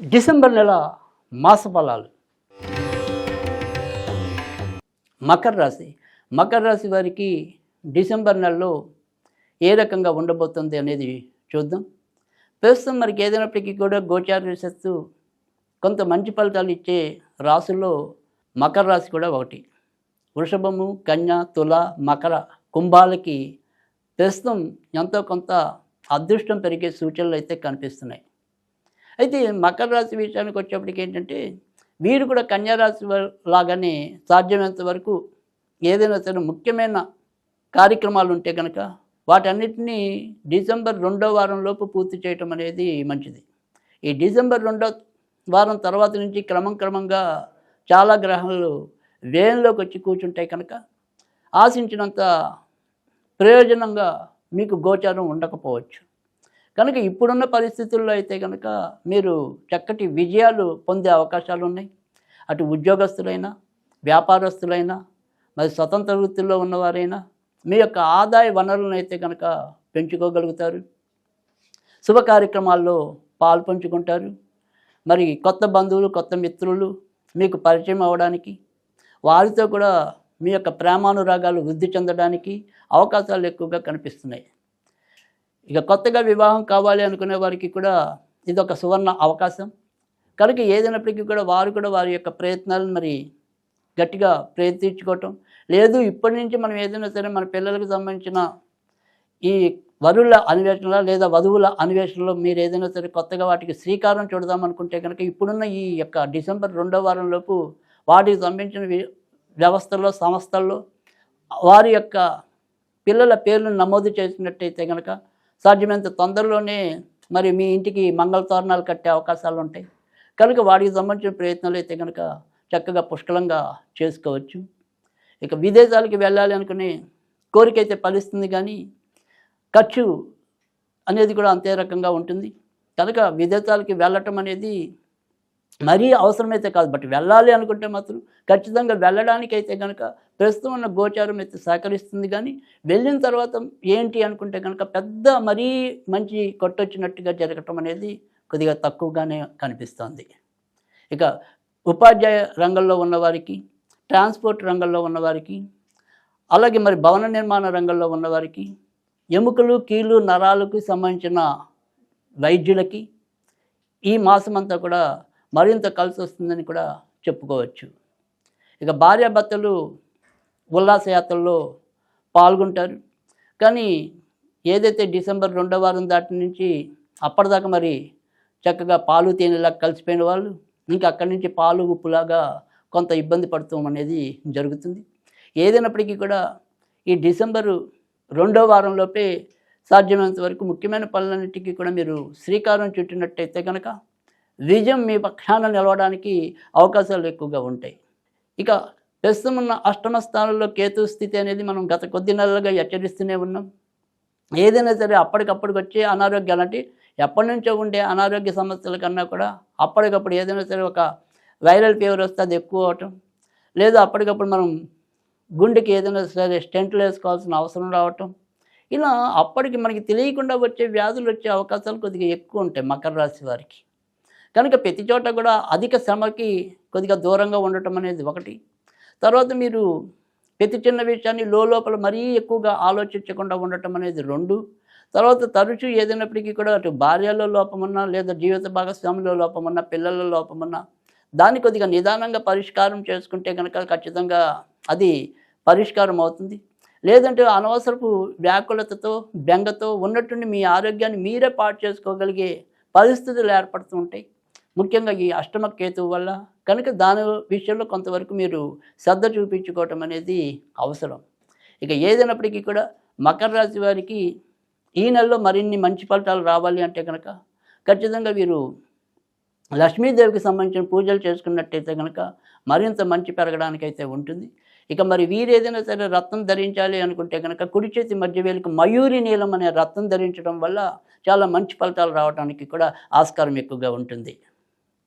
December నెల మాస ఫలాలు. మకర రాశి. మకర రాశి వారికి డిసెంబర్ నెలలో ఏ రకంగా ఉండబోతుంది అనేది చూద్దాం. ప్రస్తుతం మనకి ఏదైనప్పటికీ కూడా గోచార రిసెత్తు కొంత మంచి ఫలితాలు ఇచ్చే రాశుల్లో మకర రాశి కూడా ఒకటి. వృషభము కన్య తుల మకర కుంభాలకి ప్రస్తుతం ఎంతో కొంత అదృష్టం పెరిగే సూచనలు అయితే కనిపిస్తున్నాయి. అయితే మకర రాశి విషయానికి వచ్చేప్పటికి ఏంటంటే వీరు కూడా కన్యారాశి లాగానే సాధ్యమైనంత వరకు ఏదైనా సరే ముఖ్యమైన కార్యక్రమాలు ఉంటే కనుక వాటన్నిటినీ డిసెంబర్ రెండో వారంలోపు పూర్తి చేయటం అనేది మంచిది. ఈ డిసెంబర్ రెండో వారం తర్వాత నుంచి క్రమం క్రమంగా చాలా గ్రహాలు వ్యయంలోకి వచ్చి కూర్చుంటాయి కనుక ఆశించినంత ప్రయోజనంగా మీకు గోచారం ఉండకపోవచ్చు. కనుక ఇప్పుడున్న పరిస్థితుల్లో అయితే కనుక మీరు చక్కటి విజయాలు పొందే అవకాశాలు ఉన్నాయి. అటు ఉద్యోగస్తులైనా వ్యాపారస్తులైనా మరి స్వతంత్ర వృత్తిలో ఉన్నవారైనా మీ యొక్క ఆదాయ వనరులను అయితే కనుక పెంచుకోగలుగుతారు. శుభ కార్యక్రమాల్లో పాల్పంచుకుంటారు. మరి కొత్త బంధువులు కొత్త మిత్రులు మీకు పరిచయం అవ్వడానికి వారితో కూడా మీ యొక్క ప్రేమానురాగాలు వృద్ధి చెందడానికి అవకాశాలు ఎక్కువగా కనిపిస్తున్నాయి. ఇక కొత్తగా వివాహం కావాలి అనుకునే వారికి కూడా ఇది ఒక సువర్ణ అవకాశం. కనుక ఏదైనప్పటికీ కూడా వారు కూడా వారి యొక్క ప్రయత్నాలను మరి గట్టిగా ప్రయత్నించుకోవటం. లేదు ఇప్పటి నుంచి మనం ఏదైనా సరే మన పిల్లలకు సంబంధించిన ఈ వరుల అన్వేషణలో లేదా వధువుల అన్వేషణలో మీరు ఏదైనా సరే కొత్తగా వాటికి శ్రీకారం చూడదాం అనుకుంటే కనుక ఇప్పుడున్న ఈ యొక్క డిసెంబర్ రెండో వారంలోపు వాటికి సంబంధించిన వ్యవస్థల్లో సంస్థల్లో వారి యొక్క పిల్లల పేర్లను నమోదు చేసినట్టయితే కనుక సాధ్యమైనంత తొందరలోనే మరి మీ ఇంటికి మంగళ తోరణాలు కట్టే అవకాశాలు ఉంటాయి. కనుక వాడికి సంబంధించిన ప్రయత్నాలు అయితే కనుక చక్కగా పుష్కలంగా చేసుకోవచ్చు. ఇక విదేశాలకి వెళ్ళాలి అనుకునే కోరిక అయితే ఫలిస్తుంది కానీ ఖర్చు అనేది కూడా అంతే రకంగా ఉంటుంది. కనుక విదేశాలకి వెళ్ళటం అనేది మరీ అవసరమైతే కాదు. బట్ వెళ్ళాలి అనుకుంటే మాత్రం ఖచ్చితంగా వెళ్ళడానికి అయితే కనుక ప్రస్తుతం ఉన్న గోచారం అయితే సహకరిస్తుంది కానీ వెళ్ళిన తర్వాత ఏంటి అనుకుంటే కనుక పెద్ద మరీ మంచి కొట్టొచ్చినట్టుగా జరగటం అనేది కొద్దిగా తక్కువగానే కనిపిస్తుంది. ఇక ఉపాధ్యాయ రంగంలో ఉన్నవారికి ట్రాన్స్పోర్ట్ రంగంలో ఉన్నవారికి అలాగే మరి భవన నిర్మాణ రంగంలో ఉన్నవారికి ఎముకలు కీళ్ళు నరాలకు సంబంధించిన వైద్యులకి ఈ మాసం అంతా కూడా మరింత కలిసి వస్తుందని కూడా చెప్పుకోవచ్చు. ఇక భార్యాభర్తలు ఉల్లాసయాత్రల్లో పాల్గొంటారు. కానీ ఏదైతే డిసెంబర్ రెండో వారం దాటి నుంచి అప్పటిదాకా మరి చక్కగా పాలు తేనెలా కలిసిపోయిన వాళ్ళు ఇంకా అక్కడి నుంచి పాలు ఉప్పులాగా కొంత ఇబ్బంది పడతాం అనేది జరుగుతుంది. ఏదైనప్పటికీ కూడా ఈ డిసెంబరు రెండో వారంలోపే సాధ్యమైనంత వరకు ముఖ్యమైన పనులన్నిటికీ కూడా మీరు శ్రీకారం చుట్టినట్టయితే కనుక విజయం మీ పక్షాన నిలవడానికి అవకాశాలు ఎక్కువగా ఉంటాయి. ఇక ప్రస్తుతం ఉన్న అష్టమ స్థానంలో కేతు స్థితి అనేది మనం గత కొద్ది నెలలుగా హెచ్చరిస్తూనే ఉన్నాం. ఏదైనా సరే అప్పటికప్పటికి వచ్చే అనారోగ్యాలు అంటే ఎప్పటి నుంచో ఉండే అనారోగ్య సమస్యల కన్నా కూడా అప్పటికప్పుడు ఏదైనా సరే ఒక వైరల్ ఫీవర్ వస్తే అది ఎక్కువ అవటం. లేదా అప్పటికప్పుడు మనం గుండెకి ఏదైనా సరే స్టెంట్లు వేసుకోవాల్సిన అవసరం రావటం. ఇలా అప్పటికి మనకి తెలియకుండా వచ్చే వ్యాధులు వచ్చే అవకాశాలు కొద్దిగా ఎక్కువ ఉంటాయి మకర రాశి వారికి. కనుక ప్రతి చోట కూడా అధిక శ్రమకి కొద్దిగా దూరంగా ఉండటం అనేది ఒకటి. తర్వాత మీరు ప్రతి చిన్న విషయాన్ని లోపల మరీ ఎక్కువగా ఆలోచించకుండా ఉండటం అనేది రెండు. తర్వాత తరచూ ఏదైనప్పటికీ కూడా అటు భార్యలో లోపమన్నా లేదా జీవిత భాగస్వామిలో లోపమన్నా పిల్లల లోపమన్నా దాన్ని కొద్దిగా నిదానంగా పరిష్కారం చేసుకుంటే కనుక ఖచ్చితంగా అది పరిష్కారం అవుతుంది. లేదంటే అనవసరపు వ్యాకులతతో బెంగతో ఉన్నట్టుండి మీ ఆరోగ్యాన్ని మీరే పాటు చేసుకోగలిగే పరిస్థితులు ఏర్పడుతూ ఉంటాయి. ముఖ్యంగా ఈ అష్టమ కేతువు వల్ల కనుక దాని విషయంలో కొంతవరకు మీరు శ్రద్ధ చూపించుకోవటం అనేది అవసరం. ఇక ఏదైనప్పటికీ కూడా మకర రాశి వారికి ఈ నెలలో మరిన్ని మంచి ఫలితాలు రావాలి అంటే కనుక ఖచ్చితంగా వీరు లక్ష్మీదేవికి సంబంధించిన పూజలు చేసుకున్నట్టయితే కనుక మరింత మంచి పెరగడానికైతే ఉంటుంది. ఇక మరి వీరు ఏదైనా సరే రత్నం ధరించాలి అనుకుంటే కనుక కుడి చేతి మధ్య వేలకు మయూరి నీలం అనే రత్నం ధరించడం వల్ల చాలా మంచి ఫలితాలు రావడానికి కూడా ఆస్కారం ఎక్కువగా ఉంటుంది.